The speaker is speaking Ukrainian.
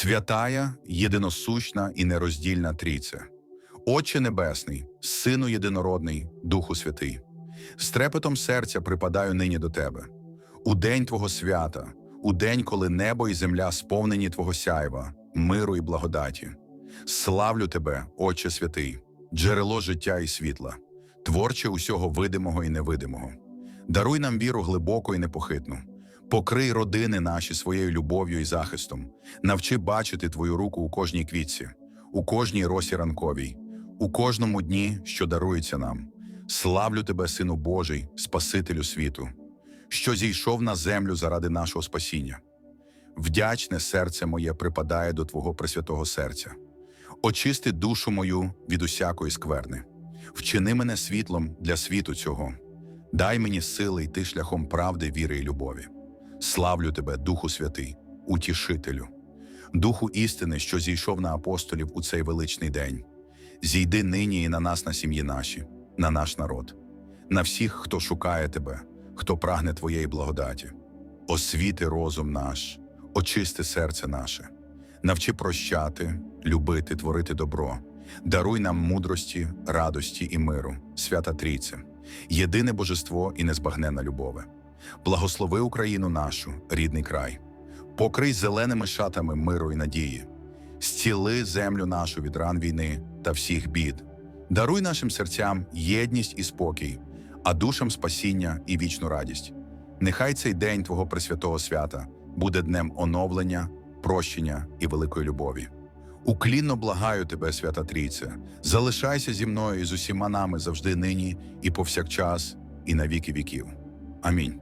Святая, єдиносущна і нероздільна Трійце, Отче Небесний, Сину Єдинородний, Духу Святий, з трепетом серця припадаю нині до Тебе. У день Твого свята, у день, коли небо і земля сповнені Твого сяйва, миру і благодаті. Славлю Тебе, Отче Святий, джерело життя і світла, творче усього видимого і невидимого. Даруй нам віру глибоку і непохитну. Покрий родини наші своєю любов'ю і захистом, навчи бачити Твою руку у кожній квітці, у кожній росі ранковій, у кожному дні, що дарується нам. Славлю Тебе, Сину Божий, Спасителю світу, що зійшов на землю заради нашого спасіння. Вдячне серце моє припадає до Твого пресвятого серця. Очисти душу мою від усякої скверни, вчини мене світлом для світу цього, дай мені сили йти шляхом правди, віри і любові. Славлю тебе, Духу Святий, утішителю, Духу істини, що зійшов на апостолів у цей величний день. Зійди нині і на нас, на сім'ї наші, на наш народ, на всіх, хто шукає тебе, хто прагне твоєї благодаті. Освіти розум наш, очисти серце наше, навчи прощати, любити, творити добро, даруй нам мудрості, радості і миру, свята Трійце, єдине божество і незбагненна любове. Благослови Україну нашу, рідний край, покрий зеленими шатами миру і надії, зціли землю нашу від ран війни та всіх бід, даруй нашим серцям єдність і спокій, а душам спасіння і вічну радість. Нехай цей день Твого Пресвятого свята буде днем оновлення, прощення і великої любові. Уклінно благаю тебе, свята Трійце, залишайся зі мною і з усіма нами завжди нині і повсякчас, і на віки віків. Амінь.